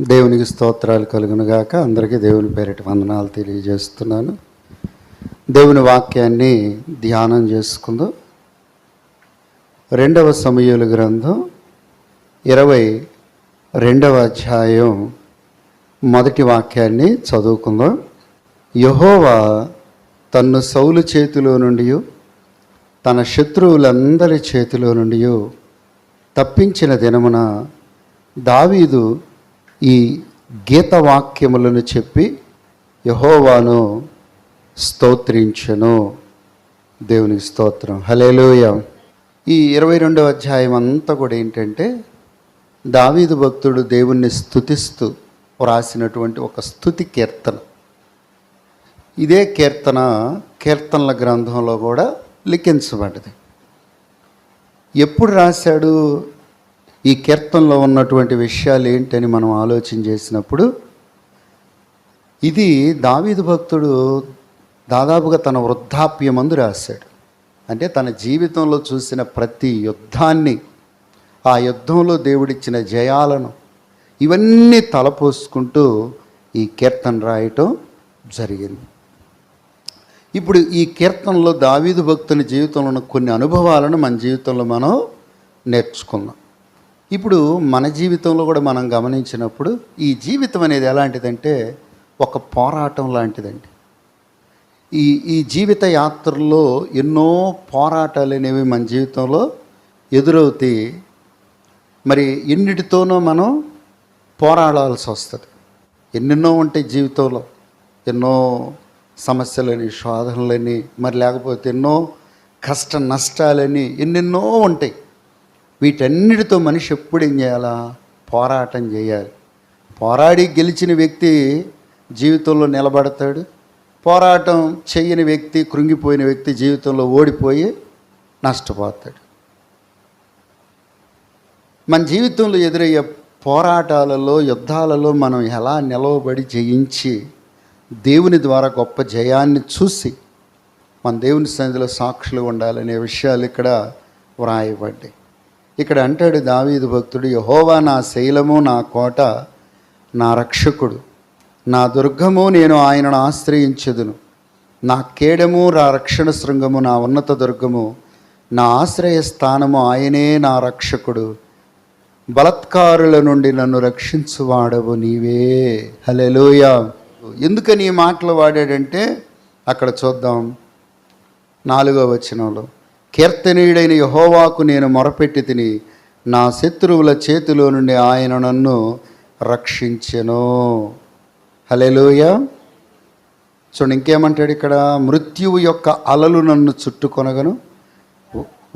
దేవునికి స్తోత్రాలు కలుగునుగాక. అందరికీ దేవుని పేరిట వందనాలు తెలియజేస్తున్నాను. దేవుని వాక్యాన్ని ధ్యానం చేసుకుందాం. రెండవ సమయలు గ్రంథం ఇరవై రెండవ అధ్యాయం మొదటి వాక్యాన్ని చదువుకుందాం. యహోవా తన్ను సౌలు చేతిలో నుండి తన శత్రువులందరి చేతిలో నుండి తప్పించిన దినమున దావీదు ఈ గీత వాక్యములను చెప్పి యహోవాను స్తోత్రించను. దేవునికి స్తోత్రం. హలేలోయ ఈ ఇరవై రెండవ అధ్యాయం అంతా కూడా ఏంటంటే దావీదు భక్తుడు దేవుణ్ణి స్థుతిస్తూ వ్రాసినటువంటి ఒక స్థుతి కీర్తన. ఇదే కీర్తన కీర్తనల గ్రంథంలో కూడా లిఖించబడ్డది. ఎప్పుడు రాశాడు? ఈ కీర్తనలో ఉన్నటువంటి విషయాలు ఏంటని మనం ఆలోచన చేసినప్పుడు ఇది దావీదు భక్తుడు దాదాపుగా తన వృద్ధాప్యమందు రాశాడు. అంటే తన జీవితంలో చూసిన ప్రతి యుద్ధాన్ని ఆ యుద్ధంలో దేవుడిచ్చిన జయాలను ఇవన్నీ తలపోసుకుంటూ ఈ కీర్తన రాయటం జరిగింది. ఇప్పుడు ఈ కీర్తనలో దావీదు భక్తుని జీవితంలో ఉన్న కొన్ని అనుభవాలను మన జీవితంలో మనం నేర్చుకుందాం. ఇప్పుడు మన జీవితంలో కూడా మనం గమనించినప్పుడు ఈ జీవితం అనేది ఎలాంటిదంటే ఒక పోరాటం లాంటిదండి. ఈ ఈ జీవిత యాత్రలో ఎన్నో పోరాటాలు అనేవి మన జీవితంలో ఎదురవుతాయి మరి ఎన్నిటితోనో మనం పోరాడాల్సి వస్తుంది. ఎన్నెన్నో ఉంటాయి జీవితంలో. ఎన్నో సమస్యలని శోధనలని మరి లేకపోతే ఎన్నో కష్ట నష్టాలని ఎన్నెన్నో ఉంటాయి. వీటన్నిటితో మనిషి ఎప్పుడు ఏం చేయాలా? పోరాటం చేయాలి. పోరాడి గెలిచిన వ్యక్తి జీవితంలో నిలబడతాడు. పోరాటం చేయని వ్యక్తి కృంగిపోయిన వ్యక్తి జీవితంలో ఓడిపోయి నష్టపోతాడు. మన జీవితంలో ఎదురయ్యే పోరాటాలలో యుద్ధాలలో మనం ఎలా నిలవబడి జయించి దేవుని ద్వారా గొప్ప జయాన్ని చూసి మన దేవుని సన్నిధిలో సాక్షులు ఉండాలనే విషయాలు ఇక్కడ వ్రాయబడ్డాయి. ఇక్కడ అంటాడు దావీదు భక్తుడు యహోవా నా శైలము నా కోట నా రక్షకుడు. నా దుర్గము నేను ఆయనను ఆశ్రయించదును. నా కేడము నా రక్షణ శృంగము నా ఉన్నత దుర్గము నా ఆశ్రయ స్థానము ఆయనే నా రక్షకుడు. బలత్కారుల నుండి నన్ను రక్షించువాడవు నీవే. హలెలూయ ఎందుకని ఈ మాటలు వాడాడంటే అక్కడ చూద్దాం నాలుగో వచనంలో. కీర్తనీయుడైన యహోవాకు నేను మొరపెట్టి తిని నా శత్రువుల చేతిలో నుండి ఆయన నన్ను రక్షించెను. హలేలోయ చూడండి ఇంకేమంటాడు ఇక్కడ? మృత్యువు యొక్క అలలు నన్ను చుట్టుకొనగను.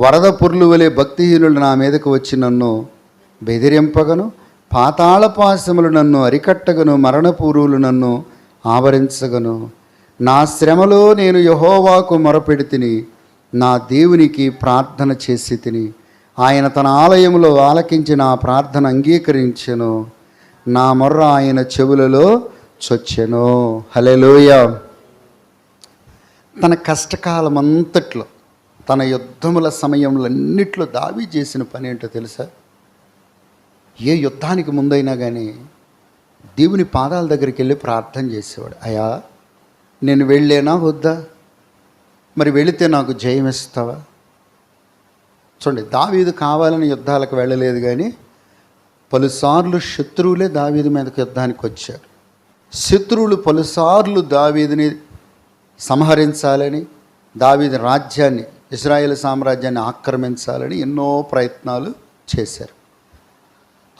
వరద పుర్లు వలె భక్తిహీనులు నా మీదకు వచ్చి నన్ను బెదిరింపగను. పాతాళపాశములు నన్ను అరికట్టగను. మరణపూర్వులు నన్ను ఆవరించగను. నా శ్రమలో నేను యహోవాకు మొరపెడి తిని నా దేవునికి ప్రార్థన చేసి తిని ఆయన తన ఆలయంలో ఆలకించి నా ప్రార్థన అంగీకరించెను నా మొర్ర ఆయన చెవులలో చొచ్చెను. హలెలోయ తన కష్టకాలమంతట్లో తన యుద్ధముల సమయంలో అన్నిట్లో దావి చేసిన పని ఏంటో తెలుసా? ఏ యుద్ధానికి ముందైనా కానీ దేవుని పాదాల దగ్గరికి వెళ్ళి ప్రార్థన చేసేవాడు. అయా నేను వెళ్ళేనా వద్దా? మరి వెళితే నాకు జయం ఇస్తావా? చూడండి దావీదు కావాలని యుద్ధాలకు వెళ్ళలేదు కానీ పలుసార్లు శత్రువులే దావీదు మీదకి యుద్ధానికి వచ్చారు. శత్రువులు పలుసార్లు దావీదుని సంహరించాలని దావీదు రాజ్యాన్ని ఇజ్రాయేల్ సామ్రాజ్యాన్ని ఆక్రమించాలని ఎన్నో ప్రయత్నాలు చేశారు.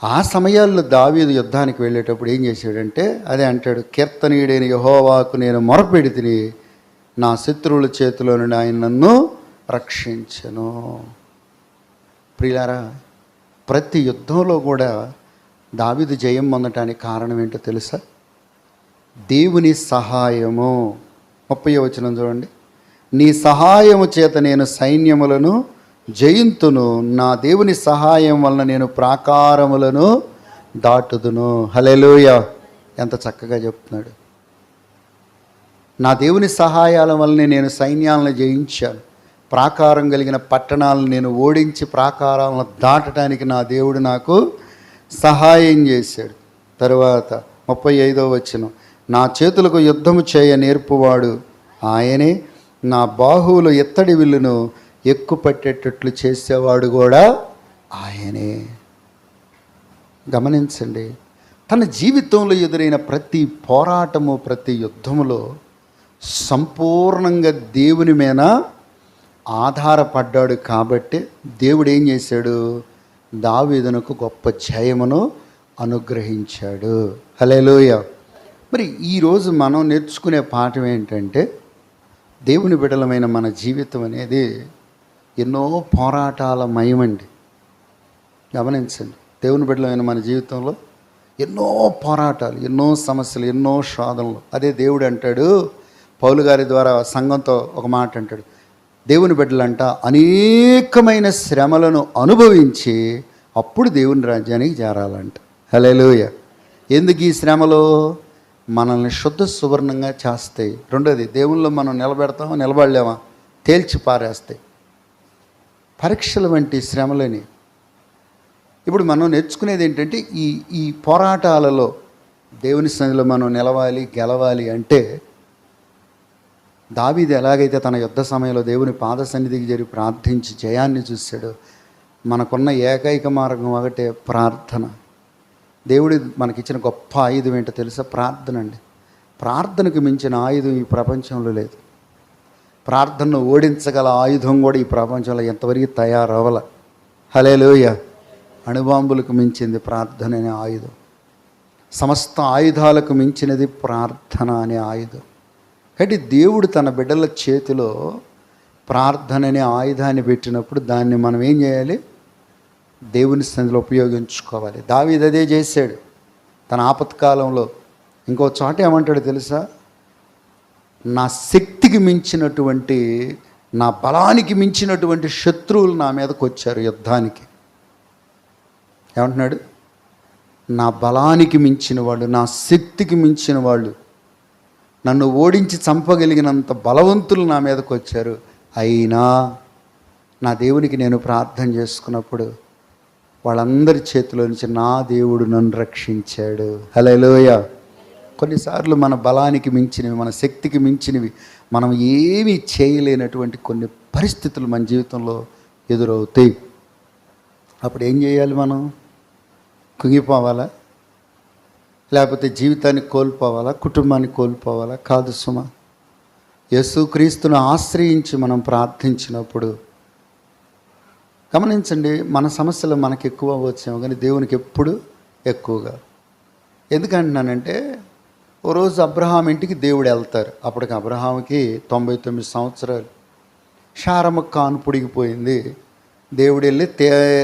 ఆ సమయాల్లో దావీదు యుద్ధానికి వెళ్ళేటప్పుడు ఏం చేశాడంటే అదే అంటాడు కీర్తనీయుడైన యహోవాకు నేను మొరపెడితిని నా శత్రువుల చేతిలో నుండి ఆయన నన్ను రక్షించను. ప్రియులారా ప్రతి యుద్ధంలో కూడా దావీదు జయం పొందటానికి కారణం ఏంటో తెలుసా? దేవుని సహాయము. ముప్పై వచనం చూడండి. నీ సహాయము చేత నేను సైన్యములను జయింతును. నా దేవుని సహాయం వలన నేను ప్రాకారములను దాటుదును. హలెలుయ ఎంత చక్కగా చెప్తున్నాడు. నా దేవుని సహాయాల వల్లనే నేను సైన్యాలను జయించాను. ప్రాకారం కలిగిన పట్టణాలను నేను ఓడించి ప్రాకారాలను దాటడానికి నా దేవుడు నాకు సహాయం చేశాడు. తరువాత ముప్పై ఐదో వచ్చిన నా చేతులకు యుద్ధము చేయ నేర్పువాడు ఆయనే నా బాహువులు ఎత్తడి విల్లును ఎక్కుపట్టేటట్లు చేసేవాడు కూడా ఆయనే. గమనించండి తన జీవితంలో ఎదురైన ప్రతి పోరాటము ప్రతి యుద్ధములో సంపూర్ణంగా దేవుని మీద ఆధారపడ్డాడు కాబట్టి దేవుడు ఏం చేశాడు? దావీదునకు గొప్ప జయమును అనుగ్రహించాడు. హలేలోయ మరి ఈరోజు మనం నేర్చుకునే పాఠం ఏంటంటే దేవుని బిడలమైన మన జీవితం అనేది ఎన్నో పోరాటాల మయమండి. గమనించండి. దేవుని బిడ్డలమైన మన జీవితంలో ఎన్నో పోరాటాలు ఎన్నో సమస్యలు ఎన్నో శోధనలు. అదే దేవుడు అంటాడు పౌలు గారి ద్వారా సంఘంతో ఒక మాట అంటాడు. దేవుని బిడ్డలంట అనేకమైన శ్రమలను అనుభవించి అప్పుడు దేవుని రాజ్యానికి చేరాలంట హలేలోయ ఎందుకు ఈ శ్రమలు? మనల్ని శుద్ధ సువర్ణంగా చేస్తాయి. రెండోది దేవుళ్ళు మనం నిలబెడతామా నిలబడలేమా? తేల్చి పారేస్తాయి. పరీక్షల వంటి శ్రమలని. ఇప్పుడు మనం నేర్చుకునేది ఏంటంటే ఈ ఈ పోరాటాలలో దేవుని సన్నిధిలో మనం నిలవాలి గెలవాలి అంటే దావీది ఎలాగైతే తన యుద్ధ సమయంలో దేవుని పాద సన్నిధికి చేరి ప్రార్థించి జయాన్ని చూశాడో మనకున్న ఏకైక మార్గం ఒకటే ప్రార్థన. దేవుడి మనకిచ్చిన గొప్ప ఆయుధం ఏంటో తెలుసా? ప్రార్థన అండి. ప్రార్థనకు మించిన ఆయుధం ఈ ప్రపంచంలో లేదు. ప్రార్థనను ఓడించగల ఆయుధం కూడా ఈ ప్రపంచంలో ఎంతవరకు తయారవ్వల. హలేలోయ అణుబాంబులకు మించింది ప్రార్థన అనే ఆయుధం. సమస్త ఆయుధాలకు మించినది ప్రార్థన అనే ఆయుధం. కాబట్టి దేవుడు తన బిడ్డల చేతిలో ప్రార్థన అనే ఆయుధాన్ని పెట్టినప్పుడు దాన్ని మనం ఏం చేయాలి? దేవుని సన్నిధిలో ఉపయోగించుకోవాలి. దావీది అదే చేశాడు. తన ఆపత్కాలంలో ఇంకో చోట ఏమంటాడు తెలుసా? నా శక్తికి మించినటువంటి నా బలానికి మించినటువంటి శత్రువులు నా మీదకి వచ్చారు యుద్ధానికి. ఏమంటున్నాడు? నా బలానికి మించిన వాళ్ళు నా శక్తికి మించిన వాళ్ళు నన్ను ఓడించి చంపగలిగినంత బలవంతులు నా మీదకు వచ్చారు. అయినా నా దేవునికి నేను ప్రార్థన చేసుకున్నప్పుడు వాళ్ళందరి చేతిలో నుంచి నా దేవుడు నన్ను రక్షించాడు. హలోయ కొన్నిసార్లు మన బలానికి మించినవి మన శక్తికి మించినవి మనం ఏమీ చేయలేనటువంటి కొన్ని పరిస్థితులు మన జీవితంలో ఎదురవుతాయి. అప్పుడు ఏం చేయాలి మనం? కుంగిపోవాలా? లేకపోతే జీవితాన్ని కోల్పోవాలా? కుటుంబాన్ని కోల్పోవాలా? కాదు సుమ. యేసుక్రీస్తును ఆశ్రయించి మనం ప్రార్థించినప్పుడు గమనించండి మన సమస్యలు మనకు ఎక్కువ వచ్చాము కానీ దేవునికి ఎప్పుడు ఎక్కువగా. ఎందుకంటున్నానంటే ఓ రోజు అబ్రహాం ఇంటికి దేవుడు వెళ్తారు. అప్పటికి అబ్రహాంకి తొంభై తొమ్మిది సంవత్సరాలు. షారమ్మ కాను పుడిగిపోయింది దేవుడు వెళ్ళి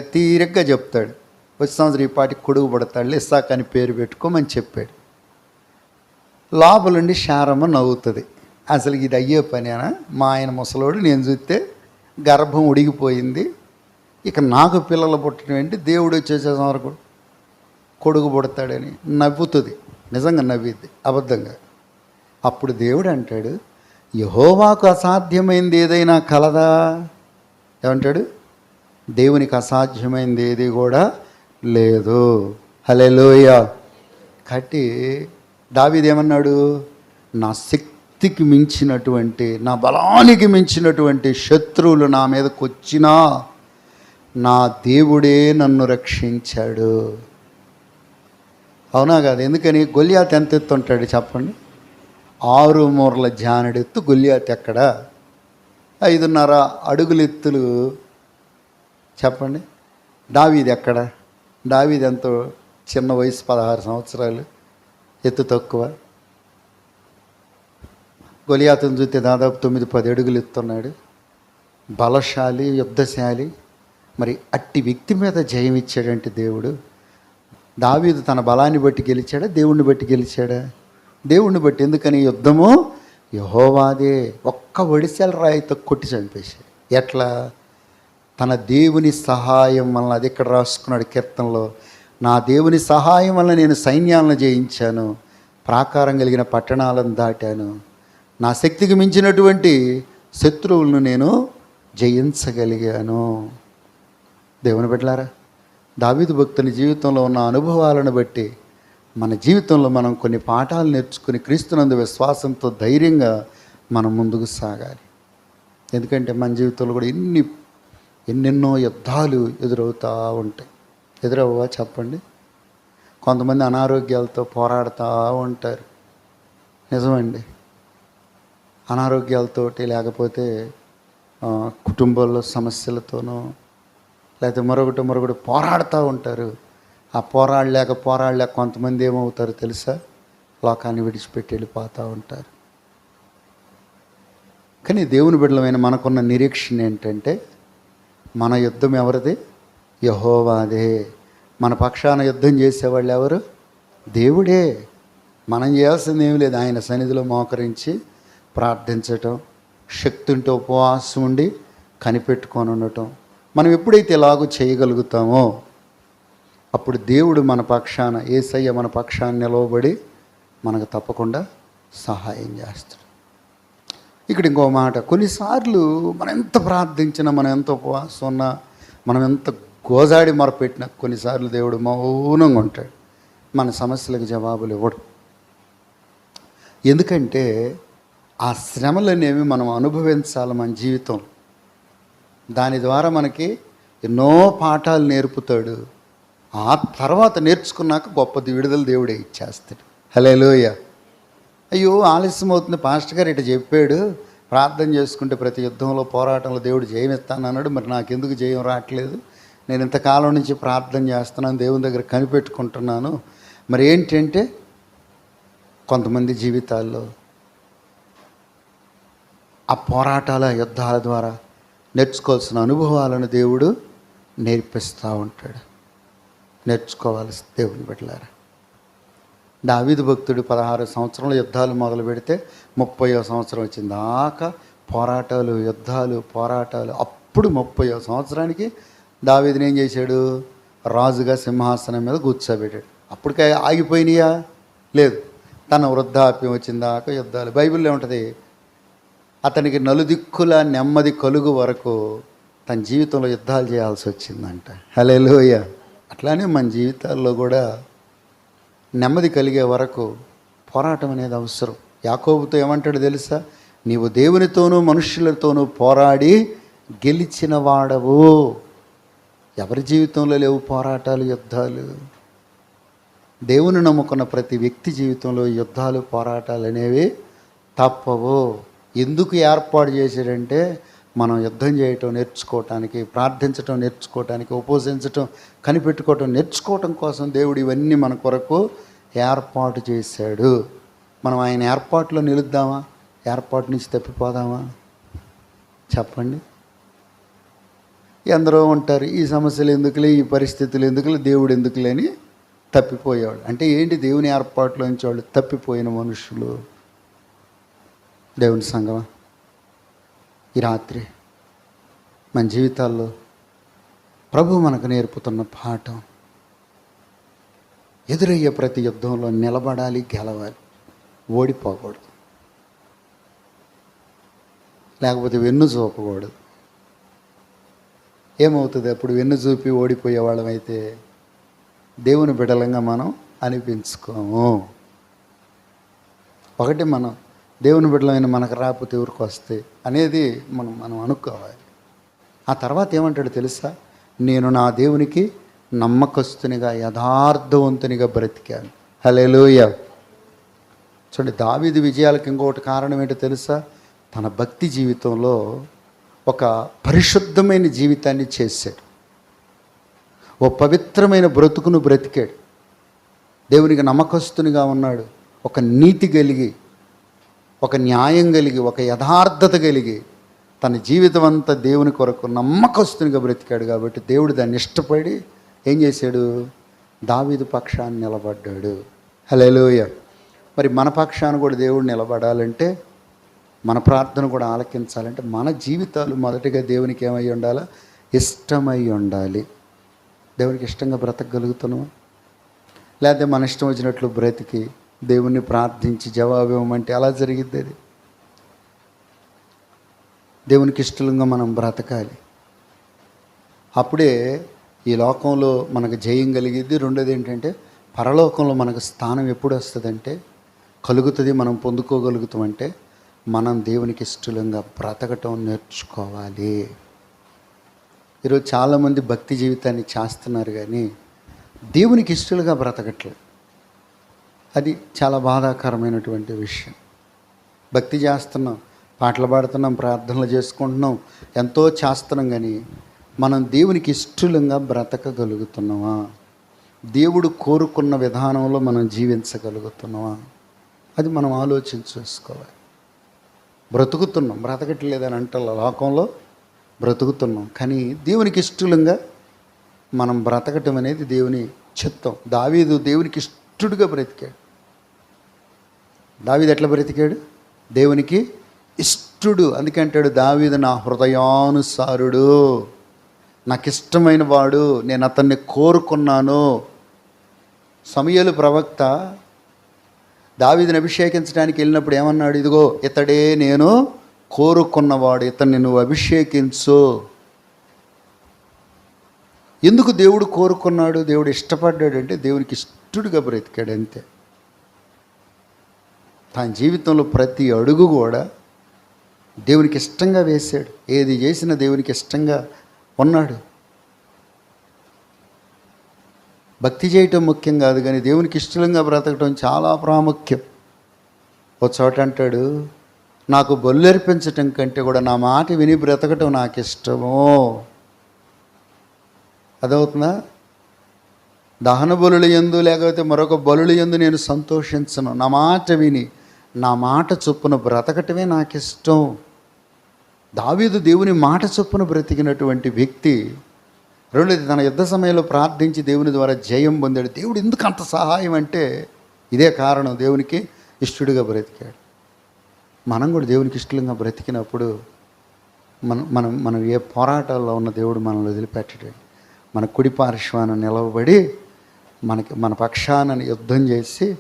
తీరిగ్గా చెప్తాడు. వచ్చే సంవత్సరం ఈ పాటికి కొడుకు పడతాడు ఇస్సాక్ అని పేరు పెట్టుకోమని చెప్పాడు. లోపలుండి శారమ్మ నవ్వుతుంది. అసలు ఇది అయ్యే పనేనా? మా ఆయన ముసలోడు నేను చూస్తే గర్భం ఉడిగిపోయింది. ఇక నాకు పిల్లలు పుట్టడం ఏంటి? దేవుడు వచ్చేసేసం వరకు కొడుకు పుడతాడని నవ్వుతుంది. నిజంగా నవ్విద్ది అబద్ధంగా. అప్పుడు దేవుడు అంటాడు యహోవాకు అసాధ్యమైంది ఏదైనా కలదా? ఏమంటాడు? దేవునికి అసాధ్యమైంది ఏది కూడా లేదు. హలెలోయ కట్టి దావీదేమన్నాడు నా శక్తికి మించినటువంటి నా బలానికి మించినటువంటి శత్రువులు నా మీదకు వచ్చినా నా దేవుడే నన్ను రక్షించాడు. అవునా కాదు? ఎందుకని? గొల్యాత్ ఎంత ఎత్తుంటాడు చెప్పండి? ఆరు మూరల జానడెత్తు గొల్యాత్ ఎక్కడ? ఐదున్నర అడుగులెత్తులు. చెప్పండి. దావీది ఎక్కడ? దావీది ఎంతో చిన్న వయసు పదహారు సంవత్సరాలు ఎత్తు తక్కువ. గొలియాతను చూస్తే దాదాపు తొమ్మిది పది అడుగులు ఎత్తున్నాడు. బలశాలి యుద్ధశాలి మరి అట్టి వ్యక్తి మీద జయం ఇచ్చాడంటే దేవుడు. దావీదు తన బలాన్ని బట్టి గెలిచాడా? దేవుణ్ణి బట్టి గెలిచాడా? దేవుణ్ణి బట్టి ఎందుకని యుద్ధము? యహోవాదే ఒక్క ఒడిశాల రాయితో కొట్టి చంపేశాడు. ఎట్లా? తన దేవుని సహాయం వలన అది ఇక్కడ రాసుకున్నాడు కీర్తనలో? నా దేవుని సహాయం వలన నేను సైన్యాలను జయించాను ప్రాకారం కలిగిన పట్టణాలను దాటాను. నా శక్తికి మించినటువంటి శత్రువులను నేను జయించగలిగాను. దేవుని బిడ్డలారా దావిదు భక్తుని జీవితంలో ఉన్న అనుభవాలను బట్టి మన జీవితంలో మనం కొన్ని పాఠాలు నేర్చుకుని క్రీస్తునందు విశ్వాసంతో ధైర్యంగా మనం ముందుకు సాగాలి. ఎందుకంటే మన జీవితంలో కూడా ఎన్ని ఎన్నెన్నో యుద్ధాలు ఎదురవుతూ ఉంటాయి. ఎదురవ్వా చెప్పండి? కొంతమంది అనారోగ్యాలతో పోరాడుతూ ఉంటారు. నిజమండి. అనారోగ్యాలతోటి లేకపోతే కుటుంబంలో కుటుంబాల్లో సమస్యలతోనో లేకపోతే మరొకటి మరొకటి పోరాడుతూ ఉంటారు. ఆ పోరాడలేక పోరాడలేక కొంతమంది ఏమవుతారు తెలుసా? లోకాన్ని విడిచిపెట్టి వెళ్ళిపోతూ ఉంటారు. కానీ దేవుని బిడ్డలమైన మనకున్న నిరీక్షణ ఏంటంటే మన యుద్ధం ఎవరిది? యహోవాదే. మన పక్షాన యుద్ధం చేసేవాళ్ళు ఎవరు? దేవుడే. మనం చేయాల్సింది ఏమి లేదు. ఆయన సన్నిధిలో మోకరించి ప్రార్థించటం శక్తి ఉంటే ఉపవాసం ఉండి కనిపెట్టుకొని ఉండటం. మనం ఎప్పుడైతే ఇలాగూ చేయగలుగుతామో అప్పుడు దేవుడు మన పక్షాన ఏసయ్య మన పక్షాన్ని నిలవబడి మనకు తప్పకుండా సహాయం చేస్తాడు. ఇక్కడ ఇంకో మాట కొన్నిసార్లు మనం ఎంత ప్రార్థించినా మనం ఎంత ఉపవాసం ఉన్నా మనం ఎంత గోజాడి మొరపెట్టినా కొన్నిసార్లు దేవుడు మౌనంగా ఉంటాడు. మన సమస్యలకు జవాబులు ఇవ్వడు. ఎందుకంటే ఆ శ్రమలు అనేవి మనం అనుభవించాలి మన జీవితం. దాని ద్వారా మనకి ఎన్నో పాఠాలు నేర్పుతాడు. ఆ తర్వాత నేర్చుకున్నాక గొప్పది విడుదల దేవుడే ఇచ్చేస్తాడు. హలే అయ్యో ఆలస్యం అవుతుంది. పాస్టర్ గారు ఇటు చెప్పాడు ప్రార్థన చేసుకుంటే ప్రతి యుద్ధంలో పోరాటంలో దేవుడు జయం ఇస్తాను అన్నాడు. మరి నాకెందుకు జయం రావట్లేదు? నేను ఇంతకాలం నుంచి ప్రార్థన చేస్తున్నాను దేవుని దగ్గర కనిపెట్టుకుంటున్నాను. మరి ఏంటంటే కొంతమంది జీవితాల్లో ఆ పోరాటాల యుద్ధాల ద్వారా నేర్చుకోవాల్సిన అనుభవాలను దేవుడు నేర్పిస్తూ ఉంటాడు. నేర్చుకోవాల్సి దేవుని బిడ్డలారా. దావీదు భక్తుడు పదహారు సంవత్సరంలో యుద్ధాలు మొదలు పెడితే ముప్పయో సంవత్సరం వచ్చింది దాకా పోరాటాలు యుద్ధాలు పోరాటాలు. అప్పుడు ముప్పయో సంవత్సరానికి దావీదుని ఏం చేశాడు? రాజుగా సింహాసనం మీద కూర్చోబెట్టాడు. అప్పటికే ఆగిపోయినాయా? లేదు. తన వృద్ధాప్యం వచ్చిన దాకా యుద్ధాలు. బైబిల్లో ఉంటుంది అతనికి నలుదిక్కుల నెమ్మది కలుగు వరకు తన జీవితంలో యుద్ధాలు చేయాల్సి వచ్చిందంట. హలే అట్లానే మన జీవితాల్లో కూడా నెమ్మది కలిగే వరకు పోరాటం అనేది అవసరం. యాకోబుతో ఏమంటాడు తెలుసా? నీవు దేవునితోనూ మనుషులతోనూ పోరాడి గెలిచిన వాడవు. ఎవరి జీవితంలో లేవు పోరాటాలు యుద్ధాలు? దేవుని నమ్ముకున్న ప్రతి వ్యక్తి జీవితంలో యుద్ధాలు పోరాటాలు అనేవి తప్పవు. ఎందుకు ఏర్పాటు చేశాడంటే మనం యుద్ధం చేయటం నేర్చుకోవటానికి ప్రార్థించటం నేర్చుకోవటానికి ఉపవసించటం కనిపెట్టుకోవటం నేర్చుకోవటం కోసం దేవుడు ఇవన్నీ మన కొరకు ఏర్పాటు చేశాడు. మనం ఆయన ఏర్పాట్లో నిలుద్దామా? ఏర్పాటు నుంచి తప్పిపోదామా? చెప్పండి. ఎందరో ఉంటారు ఈ సమస్యలు ఎందుకులే ఈ పరిస్థితులు ఎందుకులే దేవుడు ఎందుకులే అని తప్పిపోయేవాడు అంటే ఏంటి దేవుని ఏర్పాట్లోంచి వాళ్ళు తప్పిపోయిన మనుషులు? దేవుని సంగమా ఈ రాత్రి మన జీవితాల్లో ప్రభు మనకు నేర్పుతున్న పాఠం. ఎదురయ్యే ప్రతి యుద్ధంలో నిలబడాలి గెలవాలి ఓడిపోకూడదు. లేకపోతే వెన్ను చూపకూడదు. ఏమవుతుంది? అప్పుడు వెన్ను చూపి ఓడిపోయే వాళ్ళమైతే దేవుని బిడలంగా మనం అనిపించుకోము. ఒకటి మనం దేవుని బిడ్డలమైన మనకు రాకపోతే ఎవరికి వస్తే అనేది మనం మనం అనుకోవాలి. ఆ తర్వాత ఏమంటాడు తెలుసా? నేను నా దేవునికి నమ్మకస్తునిగా యథార్థవంతునిగా బ్రతికాను. హలేలోయ చూడండి దావిది విజయాలకు ఇంకొకటి కారణం ఏంటో తెలుసా? తన భక్తి జీవితంలో ఒక పరిశుద్ధమైన జీవితాన్ని చేశాడు. ఓ పవిత్రమైన బ్రతుకును బ్రతికాడు. దేవునికి నమ్మకస్తునిగా ఉన్నాడు. ఒక నీతి కలిగి ఒక న్యాయం కలిగి ఒక యథార్థత కలిగి తన జీవితం అంతా దేవుని కొరకు నమ్మకస్తునిగా బ్రతికాడు కాబట్టి దేవుడు దాన్ని ఇష్టపడి ఏం చేశాడు? దావీదు పక్షాన్ని నిలబడ్డాడు. హలోయ మరి మన పక్షాన్ని కూడా దేవుడు నిలబడాలంటే మన ప్రార్థన కూడా ఆలకించాలంటే మన జీవితాలు మొదటిగా దేవునికి ఏమై ఉండాలా? ఇష్టమై ఉండాలి. దేవునికి ఇష్టంగా బ్రతకగలుగుతున్నాం లేకపోతే మన ఇష్టం వచ్చినట్లు బ్రతికి దేవుణ్ణి ప్రార్థించి జవాబు ఇవ్వమంటే ఎలా జరిగిద్ది అది. దేవునికి ఇష్టలంగా మనం బ్రతకాలి. అప్పుడే ఈ లోకంలో మనకు జయం కలిగిద్ది. రెండోది ఏంటంటే పరలోకంలో మనకు స్థానం ఎప్పుడు వస్తుందంటే కలుగుతుంది మనం పొందుకోగలుగుతామంటే మనం దేవునికి ఇష్టలంగా బ్రతకటం నేర్చుకోవాలి. ఈరోజు చాలామంది భక్తి జీవితాన్ని చేస్తున్నారు కానీ దేవునికి ఇష్టలుగా బ్రతకట్లేదు. అది చాలా బాధాకరమైనటువంటి విషయం. భక్తి చేస్తున్నాం పాటలు పాడుతున్నాం ప్రార్థనలు చేసుకుంటున్నాం ఎంతో చేస్తున్నాం కానీ మనం దేవునికి ఇష్టలంగా బ్రతకగలుగుతున్నామా? దేవుడు కోరుకున్న విధానంలో మనం జీవించగలుగుతున్నామా? అది మనం ఆలోచించేసుకోవాలి బ్రతుకుతున్నాం బ్రతకట్లేదని అంటే లోకంలో బ్రతుకుతున్నాం కానీ దేవునికి ఇష్టలంగా మనం బ్రతకటం అనేది దేవుని చిత్తం. దావీదు దేవునికి ఇష్టడుగా బ్రతికాడు. దావీది ఎట్లా బ్రతికాడు? దేవునికి ఇష్టడు. అందుకే అంటాడు దావీదు నా హృదయానుసారుడు. నాకు ఇష్టమైన వాడు నేను అతన్ని కోరుకున్నాను. సమయలు ప్రవక్త దావీదిని అభిషేకించడానికి వెళ్ళినప్పుడు ఏమన్నాడు? ఇదిగో ఇతడే నేను కోరుకున్నవాడు. ఇతన్ని నువ్వు అభిషేకించు. ఎందుకు దేవుడు కోరుకున్నాడు దేవుడు ఇష్టపడ్డాడంటే దేవునికి ఇష్టడుగా బ్రతికాడు అంతే. తన జీవితంలో ప్రతి అడుగు కూడా దేవునికి ఇష్టంగా వేశాడు. ఏది చేసినా దేవునికి ఇష్టంగా ఉన్నాడు. భక్తి చేయటం ముఖ్యం కాదు కానీ దేవునికి ఇష్టంగా బ్రతకటం చాలా ప్రాముఖ్యం. ఓ చోట అంటాడు నాకు బొల్లెర్పించటం కంటే కూడా నా మాట విని బ్రతకటం నాకు ఇష్టము అదవుతుందా? దహన బలులు ఎందు లేకపోతే మరొక బలులు ఎందు నేను సంతోషించను. నా మాట విని నా మాట చొప్పున బ్రతకటమే నాకు ఇష్టం దావీదు దేవుని మాట చొప్పున బ్రతికినటువంటి వ్యక్తి రెండోది తన యుద్ధ సమయంలో ప్రార్థించి దేవుని ద్వారా జయం పొందాడు. దేవుడు ఎందుకు అంత సహాయం అంటే ఇదే కారణం. దేవునికి ఇష్టడుగా బ్రతికాడు. మనం కూడా దేవునికి ఇష్టంగా బ్రతికినప్పుడు మనం మనం మనం ఏ పోరాటాల్లో ఉన్న దేవుడు మనల్ని వదిలిపెట్టడండి. మన కుడి పార్శ్వాన నిలవబడి మనకి మన పక్షాన యుద్ధం చేసి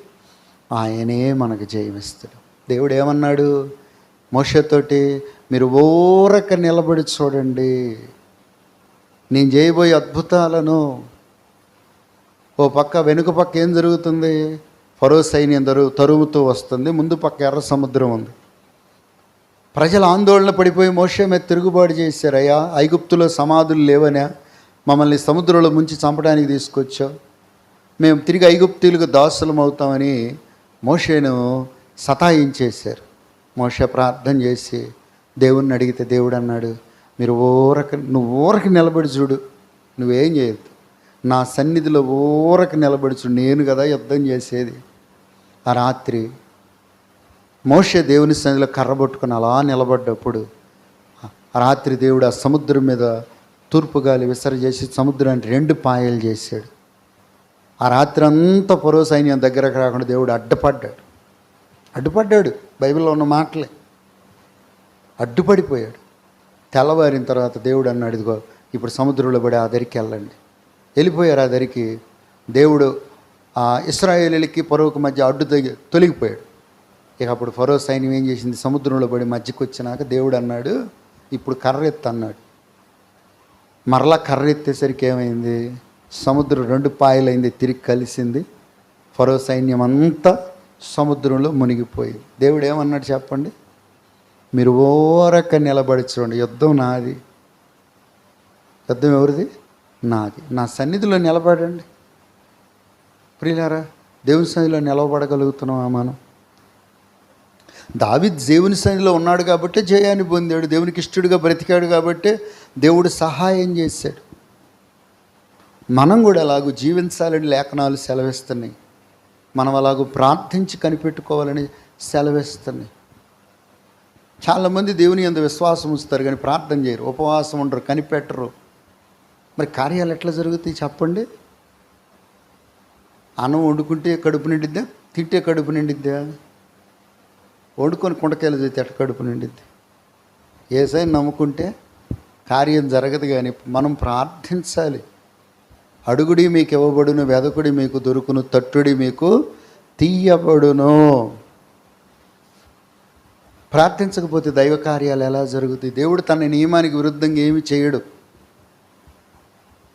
ఆయనే మనకు జయమిస్తాడు. దేవుడు ఏమన్నాడు? మోషతోటి మీరు ఓరక నిలబడి చూడండి. నేను చేయబోయే అద్భుతాలను ఓ పక్క వెనుక పక్క ఏం జరుగుతుంది? ఫరో సైన్యం దరు తరుముతూ వస్తుంది. ముందు పక్క ఎర్ర సముద్రం ఉంది. ప్రజలు ఆందోళన పడిపోయి మోషే మీద తిరుగుబాటు చేశారయ్యా ఐగుప్తులో సమాధులు లేవనా? మమ్మల్ని సముద్రంలో ముంచి చంపడానికి తీసుకొచ్చావు. మేము తిరిగి ఐగుప్తులకు దాసులం అవుతామని మోషేను సతాయించేశారు మోషే ప్రార్థన చేసి దేవుణ్ణి అడిగితే దేవుడు అన్నాడు మీరు ఊరక నువ్వు ఊరక నిలబడి చూడు నువ్వేం చేయొద్దు. నా సన్నిధిలో ఊరక నిలబడి చూడు నేను కదా యుద్ధం చేసేది. ఆ రాత్రి మోషే దేవుని సన్నిధిలో కర్ర పట్టుకుని అలా నిలబడ్డప్పుడు ఆ రాత్రి దేవుడు ఆ సముద్రం మీద తూర్పు గాలి విసరజేసి సముద్రాన్ని రెండు పాయలు చేశాడు. ఆ రాత్రి అంతా పొరవ సైన్యం దగ్గరకు రాకుండా దేవుడు అడ్డపడ్డాడు. అడ్డుపడ్డాడు బైబిల్లో ఉన్న మాటలే. అడ్డుపడిపోయాడు. తెల్లవారిన తర్వాత దేవుడు అన్నాడు ఇదిగో ఇప్పుడు సముద్రంలో పడి ఆ దరికి వెళ్ళండి. వెళ్ళిపోయారు ఆ దరికి. దేవుడు ఆ ఇస్రాయేలీలకి పొరవుకి మధ్య అడ్డు తగి తొలగిపోయాడు. ఇక అప్పుడు ఫరో సైన్యం ఏం చేసింది? సముద్రంలో పడి మధ్యకు వచ్చినాక దేవుడు అన్నాడు ఇప్పుడు కర్ర ఎత్తు అన్నాడు మరలా కర్ర ఎత్తేసరికి ఏమైంది? సముద్రం రెండు పాయలైంది తిరిగి కలిసింది. ఫరో సైన్యం అంతా సముద్రంలో మునిగిపోయింది. దేవుడు ఏమన్నాడు చెప్పండి? మీరు ఓరక నిలబడి చూడండి యుద్ధం నాది. యుద్ధం ఎవరిది? నాది. నా సన్నిధిలో నిలబడండి. ప్రియులారా దేవుని సన్నిధిలో నిలబడగలుగుతున్నామా మనం? దావిద్ దేవుని సన్నిధిలో ఉన్నాడు కాబట్టి జయాన్ని పొందాడు దేవునికి ఇష్టడుగా బ్రతికాడు కాబట్టి దేవుడు సహాయం చేశాడు. మనం కూడా అలాగూ జీవించాలని లేఖనాలు సెలవిస్తున్నాయి. మనం అలాగూ ప్రార్థించి కనిపెట్టుకోవాలని సెలవిస్తున్నాయి. చాలామంది దేవుని అంత విశ్వాసం ఉంచుతారు కానీ ప్రార్థన చేయరు ఉపవాసం ఉండరు కనిపెట్టరు. మరి కార్యాలు ఎట్లా జరుగుతాయి చెప్పండి? అన్నం వండుకుంటే కడుపు నిండిద్దా? తింటే కడుపు నిండిద్దా? వండుకొని కుండకాయలు చేస్తే ఎట్ట కడుపు నిండిద్ది? ఏసై నమ్ముకుంటే కార్యం జరగదు కానీ మనం ప్రార్థించాలి. అడుగుడి మీకు ఇవ్వబడును వెదకుడి మీకు దొరుకును తట్టుడి మీకు తీయబడును. ప్రార్థించకపోతే దైవ కార్యాలు ఎలా జరుగుతాయి? దేవుడు తన నియమానికి విరుద్ధంగా ఏమి చేయడు.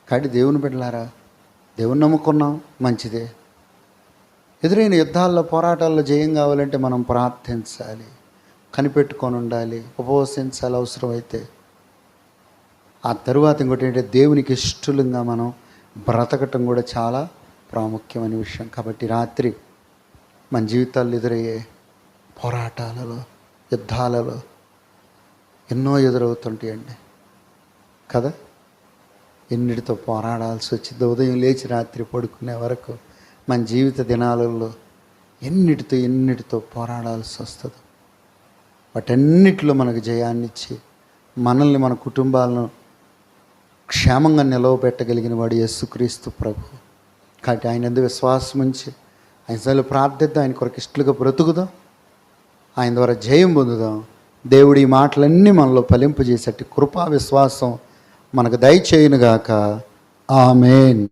కాబట్టి దేవుని బిడ్డలారా దేవుని నమ్ముకున్నాం మంచిదే. ఎదురైన యుద్ధాల్లో పోరాటాల్లో జయం కావాలంటే మనం ప్రార్థించాలి. కనిపెట్టుకొని ఉండాలి. ఉపవసించాలి. అవసరమైతే ఆ తరువాత ఇంకోటి ఏంటంటే దేవునికి ఇష్టలుగా మనం బ్రతకటం కూడా చాలా ప్రాముఖ్యమైన విషయం. కాబట్టి రాత్రి మన జీవితాల్లో ఎదురయ్యే పోరాటాలలో యుద్ధాలలో ఎన్నో ఎదురవుతుంటాయండి. కదా? ఎన్నిటితో పోరాడాల్సి వచ్చింది ఉదయం లేచి రాత్రి పడుకునే వరకు మన జీవిత దినాలలో ఎన్నిటితో ఎన్నిటితో పోరాడాల్సి వస్తుంది. వాటన్నిటిలో మనకు జయాన్ని ఇచ్చి మనల్ని మన కుటుంబాలను క్షేమంగా నిలవబెట్టగలిగిన వాడు యేసుక్రీస్తు ప్రభు. కాబట్టి ఆయన ఎందుకు విశ్వాసం ఉంచి ఆయన సలు ప్రార్థిద్దాం ఆయన కొరకు ఇష్టలుగా బ్రతుకుదాం ఆయన ద్వారా జయం పొందుదాం. దేవుడి ఈ మాటలన్నీ మనలో ఫలింపజేసేటి కృపా విశ్వాసం మనకు దయచేయునుగాక. ఆమెన్.